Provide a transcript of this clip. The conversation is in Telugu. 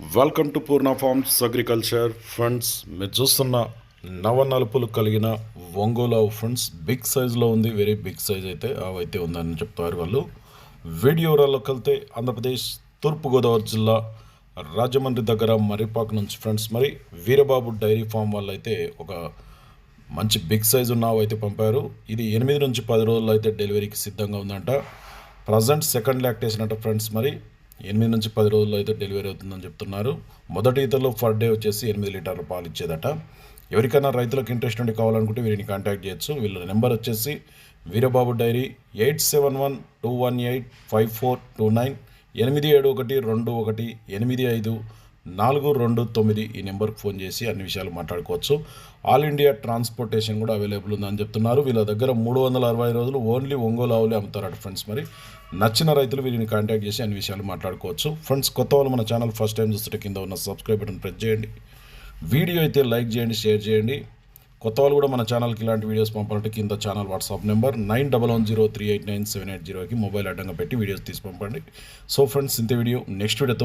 Welcome to Purna farms agriculture friends మీరు చూస్తున్న నవ నలుపులు కలిగిన ఒంగోలు ఆవు ఫ్రెండ్స్ బిగ్ సైజులో ఉంది వెరీ బిగ్ సైజ్ అయితే అవైతే ఉందని చెప్తారు వాళ్ళు. వీడియో వెళ్తే ఆంధ్రప్రదేశ్ తూర్పుగోదావరి జిల్లా రాజమండ్రి దగ్గర మర్రిపాక్ నుంచి ఫ్రెండ్స్ మరి వీరబాబు డైరీ ఫామ్ వాళ్ళు అయితే ఒక మంచి బిగ్ సైజు ఉన్న అయితే పంపారు. ఇది ఎనిమిది నుంచి పది రోజుల్లో అయితే డెలివరీకి సిద్ధంగా ఉందంట. ప్రజెంట్ సెకండ్ లాక్టేషన్ అంట ఫ్రెండ్స్ మరి ఎనిమిది నుంచి పది రోజుల్లో అయితే డెలివరీ అవుతుందని చెప్తున్నారు. మొదటి ఈతలో పర్ డే వచ్చేసి ఎనిమిది లీటర్ల పాలు ఇచ్చేదట. ఎవరికైనా రైతులకు ఇంట్రెస్ట్ ఉండి కావాలనుకుంటే వీరిని కాంటాక్ట్ చేయొచ్చు. వీళ్ళ నెంబర్ వచ్చేసి Veerababu dairy eight seven one two one eight five four two nine ఎనిమిది ఏడు ఒకటి రెండు ఒకటి ఎనిమిది ఐదు నాలుగు రెండు తొమ్మిది ఈ నెంబర్కి ఫోన్ చేసి అన్ని విషయాలు మాట్లాడుకోవచ్చు. ఆల్ ఇండియా ట్రాన్స్పోర్టేషన్ కూడా అవైలబుల్ ఉందని చెప్తున్నారు. వీళ్ళ దగ్గర మూడు వందల అరవై రోజులు ఓన్లీ ఒంగోలు ఆవులే అమ్ముతారట ఫ్రెండ్స్ మరి. నచ్చిన రైతులు వీరిని కాంటాక్ట్ చేసి అన్ని విషయాలు మాట్లాడుకోవచ్చు. ఫ్రెండ్స్ కొత్త వాళ్ళు మన ఛానల్ ఫస్ట్ టైం చూస్తుంటే కింద ఉన్న సబ్స్క్రైబ్ బటన్ ప్రెస్ చేయండి. వీడియో అయితే లైక్ చేయండి షేర్ చేయండి. కొత్త వాళ్ళు కూడా మన ఛానల్కి ఇలాంటి వీడియోస్ పంపాలంటే కింద channel WhatsApp number nine double one zero three eight nine seven eight జీరోకి మొబైల్ అడ్డంగా పెట్టి వీడియోస్ తీసి పంపండి. సో ఫ్రెండ్స్ ఇంత వీడియో. నెక్స్ట్ వీడియోతో